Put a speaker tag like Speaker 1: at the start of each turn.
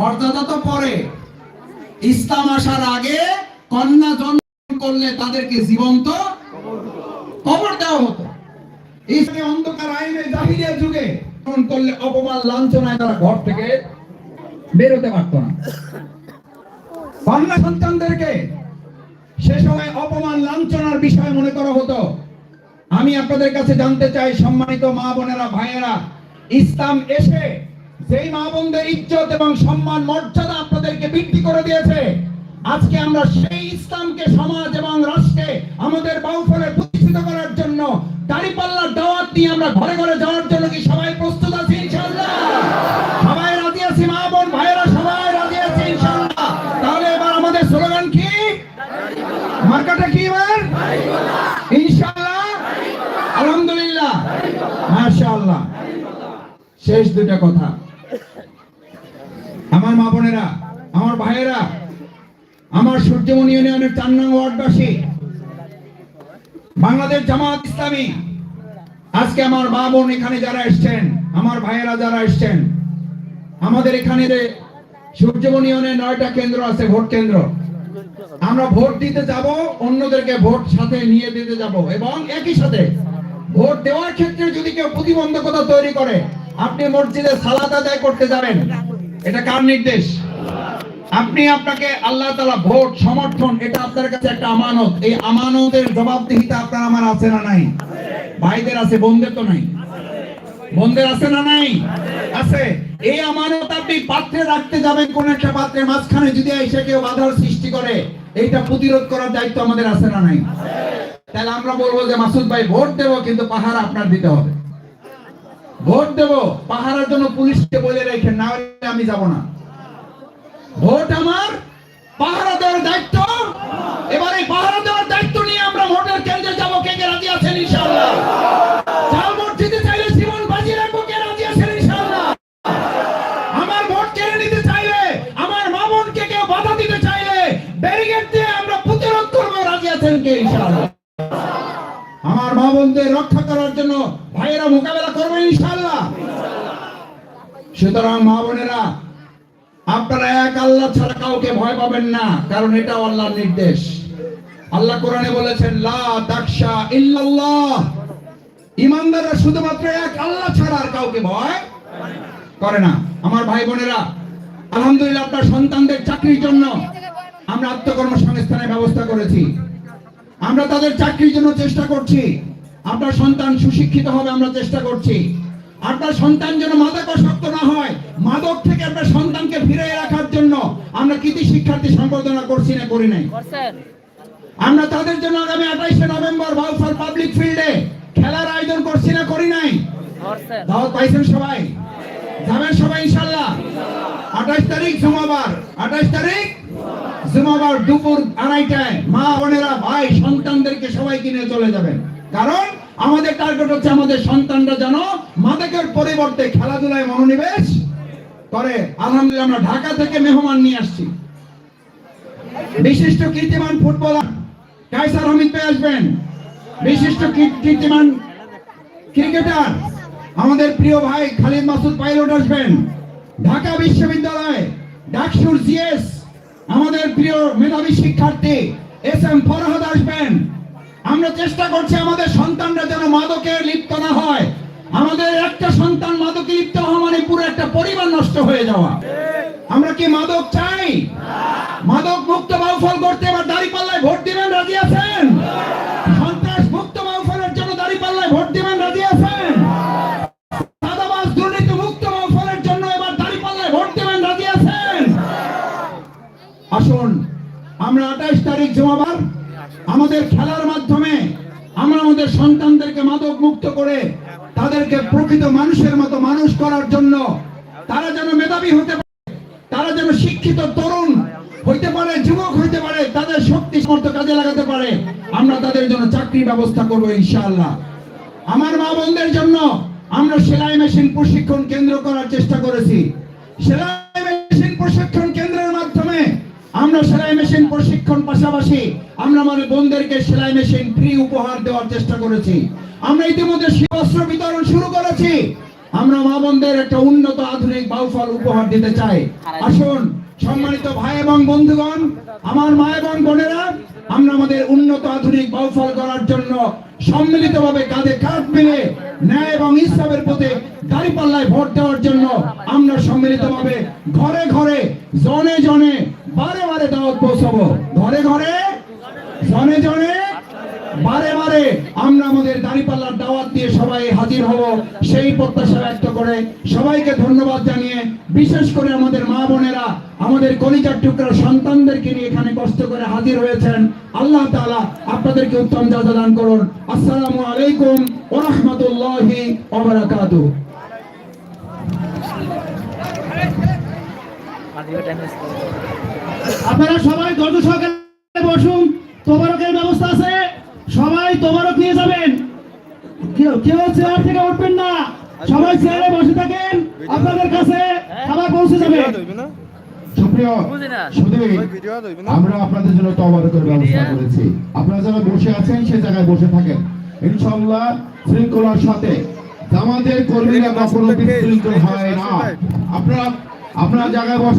Speaker 1: মর্যাদা তো পরে। ইসলাম আসার আগে কন্যা জন্ম করলে তাদেরকে জীবন্ত কবর দেওয়া হতো। ইসলামী অন্ধকার আইনে জাহিলিয়া যুগে গ্রহণ করলে অপমান, লাঞ্ছনায় তারা ঘর থেকে বেরোতে পারতো না। কন্যা সন্তানদেরকে সে সময় অপমান, লাঞ্ছনার বিষয় মনে করা হতো। আমি আপনাদের কাছে জানতে চাই, সম্মানিত মা বোনেরা, ভাইয়েরা, ইসলাম এসে যেই মা বোনদের ইজ্জত এবং সম্মান, মর্যাদা আপনাদেরকে বৃদ্ধি করে দিয়েছে, আজকে আমরা সেই ইসলামকে সমাজ এবং রাষ্ট্রে আমাদের বাউফলে প্রতিষ্ঠিত করার জন্য দাড়িপাল্লার দাওয়াত দিয়ে আমরা ঘরে ঘরে যাওয়ার জন্য কি সবাই প্রস্তুত আছি সবাই রাজি আছি, মা বোন, ভাইয়েরা সবাই রাজি আছি তাহলে এবার আমাদের স্লোগান কি? মার্কাটা কি এবার? ইনশাআল্লাহ। আলহামদুলিল্লাহ। মাশাআল্লাহ। শেষ দুটা কথা। আমার মা বোনেরা, আমার ভাইয়েরা, আমার সূর্যমণি ইউনিয়নের চার নং ওয়ার্ডবাসী, বাংলাদেশ জামাত ইসলামী, আজকে আমার মা বোন এখানে যারা এসছেন, আমার ভাইয়েরা যারা এসছেন, আমাদের এখানে সূর্যমণি ইউনিয়নে নয়টা কেন্দ্র আছে, ভোট কেন্দ্র, আমরা ভোট দিতে যাব, অন্যদেরকে ভোট সাথে নিয়ে দিতে যাব, এবং একই সাথে ভোট দেওয়ার ক্ষেত্রে যদি কেউ প্রতিবন্ধকতা তৈরি করে, আপনি মসজিদে সালাত আদায় করতে যাবেন। এটা কার নির্দেশ? আপনি আপনাকে আল্লাহ তালা ভোট, সমর্থন, এটা আপনার কাছে একটা আমানত। এই আমানতের জবাবদিহিতা আপনার আমার আছে না নাই? ভাইদের আছে, বোনদের তো নাই? বোনদের আছে না নাই? আছে। এই আমানত আপনি পাত্রে রাখতে যাবেন কোন একটা পাত্রের মাঝখানে, যদি এসে কেউ বাধার সৃষ্টি করে, এইটা প্রতিরোধ করার দায়িত্ব আমাদের আছে না নাই? তাহলে আমরা বলব যে মাসুদ ভাই ভোট দেবো, কিন্তু পাহাড় আপনার দিতে হবে। ভোট দেবো পাহাড়ের জন্য পুলিশকে বলে রেখে, না আমি যাব না। ভোট আমার, পাহারা দেওয়ার দায়িত্ব। এবার এই পাহারা দেওয়ার দায়িত্ব নিয়ে আমরা ভোটের কেন্দ্রে যাব। কে কে রাজি আছেন বাজি রাখব, কে আমার ভোট চাইলে, আমার দিতে চাইলে আমরা কে মা বোনদের রক্ষা করার জন্য ভাইয়েরা মোকাবেলা করবে ইনশাআল্লাহ। সুতরাং মা বোনেরা, আপনারা এক আল্লাহ ছাড়া কাউকে ভয় পাবেন না, কারণ এটা আল্লাহর নির্দেশ। আল্লাহ কোরআনে বলেছেন, লা তাকশা ইল্লাল্লাহ। ইমানদাররা শুধুমাত্র এক আল্লাহ ছাড়া আর কাউকে ভয় করে না। আমার ভাই বোনেরা, আলহামদুলিল্লাহ আপনার সন্তানদের চাকরির জন্য আমরা আত্মকর্মসংস্থানের ব্যবস্থা করেছি। আমরা তাদের চাকরির জন্য চেষ্টা করছি। আপনার সন্তান সুশিক্ষিত হবে আমরা চেষ্টা করছি। আপনার সন্তান যেন মাদকাসক্ত না হয় মাদক থেকে আপনার সন্তানকে ফিরে রাখার জন্য আমরা কৃতি শিক্ষার্থী সম্বর্ধনা করছি না করি নাই। আমরা তাদের জন্য আগামী আঠাইশে নভেম্বর বাউফার পাবলিক ফিল্ডে খেলার আয়োজন করছি না করি নাই? দাওয়াত পাইছেন সবাই? যাবেন সবাই ইনশাল্লাহ। আঠাশ তারিখ জুমাবার আঠাশ তারিখ জুমাবার দুপুর আড়াইটায় মা বোনেরা ভাই সন্তানদেরকে সবাই কিনে চলে যাবেন। কারণ আমাদের টার্গেট হচ্ছে আমাদের সন্তানরা যেন মাদকের পরিবর্তে খেলাধুলায় মনোনিবেশ করে। আলহামদুলিল্লাহ, আমরা ঢাকা থেকে মেহমান নিয়ে আসছি। বিশিষ্ট কীর্তিমান ফুটবলার কাইসার হামিদ ভাই আসবেন। বিশিষ্ট কীর- কীর্তিমান ক্রিকেটার আমাদের প্রিয় ভাই খালিদ মাসুদ পাইলট আসবেন। ঢাকা বিশ্ববিদ্যালয়, ডাকসুর জিএস, আমাদের প্রিয় মেধাবী শিক্ষার্থী এস এম ফরহাদ আসবেন। আমরা চেষ্টা করছি আমাদের সন্তানরা যেন মাদকে লিপ্ত না হয়। আমাদের একটা সন্তান মাদকে লিপ্ত হওয়া মানে পুরো একটা পরিবার নষ্ট হয়ে যাওয়া। আমরা কি মাদক চাই? মাদক মুক্ত বাউফল করতে এবার দাঁড়িপাল্লায় ভোট দিবেন, রাজি আছেন? সন্ত্রাস মুক্ত বাউফলের জন্য দাঁড়িপাল্লায় ভোট দিবেন, রাজি আছেন? চাঁদাবাজ দুর্নীতি মুক্ত বাউফলের জন্য এবার দাঁড়িপাল্লায় ভোট দিবেন, রাজি আছেন? আসুন, আমরা আঠাইশ তারিখ জমাবার আমাদের খেলার মাধ্যমে আমরা আমাদের সন্তানদেরকে মাদক মুক্ত করে তাদেরকে প্রকৃত মানুষের মতো মানুষ করার জন্য তারা যেন মেধাবী হতে পারে, তারা যেন শিক্ষিত তরুণ হইতে পারে, যুবক হইতে পারে, তাদের শক্তি সমর্থ কাজে লাগাতে পারে, আমরা তাদের জন্য চাকরির ব্যবস্থা করব ইনশাআল্লাহ। আমার মা বোনদের জন্য আমরা সেলাই মেশিন প্রশিক্ষণ কেন্দ্র করার চেষ্টা করেছি। সেলাই মেশিন প্রশিক্ষণ কেন্দ্রের মাধ্যমে আমরা সেলাই মেশিন প্রশিক্ষণ পাশাপাশি আমরা আমাদের বোনদেরকে সেলাই মেশিন ফ্রি উপহার দেওয়ার চেষ্টা করেছি। আমরা ইতিমধ্যে শীতবস্ত্র বিতরণ শুরু করেছি। আমরা মা বোনদের একটা উন্নত আধুনিক বাউফল উপহার দিতে চাই। আসুন, সম্মানিত ভাই এবং বন্ধুগণ, আমার মা এবং বোনেরা, আমরা আমাদের উন্নত আধুনিক বাউফল করার জন্য সম্মিলিতভাবে কাঁধে কাঁধ মিলে ন্যায় এবং ইসলামের পথে দাঁড়িপাল্লায় ভোট দেওয়ার জন্য আমরা সম্মিলিতভাবে ঘরে ঘরে, জনে জনে, বারে বারে দাওয়াত পৌঁছাবো। ঘরে ঘরে জনে জনে, বারে বারে আমরা আমাদের দাঁড়িপাল্লার দাওয়াত দিয়ে সবাই হাজির হব। সেই প্রত্যাশা ব্যক্ত করে সবাইকে ধন্যবাদ জানিয়ে, বিশেষ করে আমাদের মা বোনেরা, আমাদের কলিজার টুকরা সন্তানদেরকে নিয়ে এখানে কষ্ট করে হাজির হয়েছেন। আল্লাহ তাআলা আপনাদেরকে উত্তম জাযা দান করুন। আসসালামু আলাইকুম ওয়া রাহমাতুল্লাহি
Speaker 2: আপনারা সবাই ধৈর্য বসুন। তোবারকের ব্যবস্থা আছে। সবাই তোবারক নিয়ে যাবেন। কেউ কেউ চেয়ার থেকে উঠবেন না। সবাই চেয়ারে বসে থাকেন। আপনাদের কাছে খাবার পৌঁছে যাবে।
Speaker 3: আমরা আপনাদের জন্য তবারকের ব্যবস্থা করেছি। আপনারা যারা বসে আছেন সে জায়গায় বসে থাকেন। ইনশাআল্লাহ শৃঙ্খলার সাথে আমাদের কর্মীরা কখনো বিশৃঙ্খল হয় না। আপনারা আপনারা জায়গায় বসে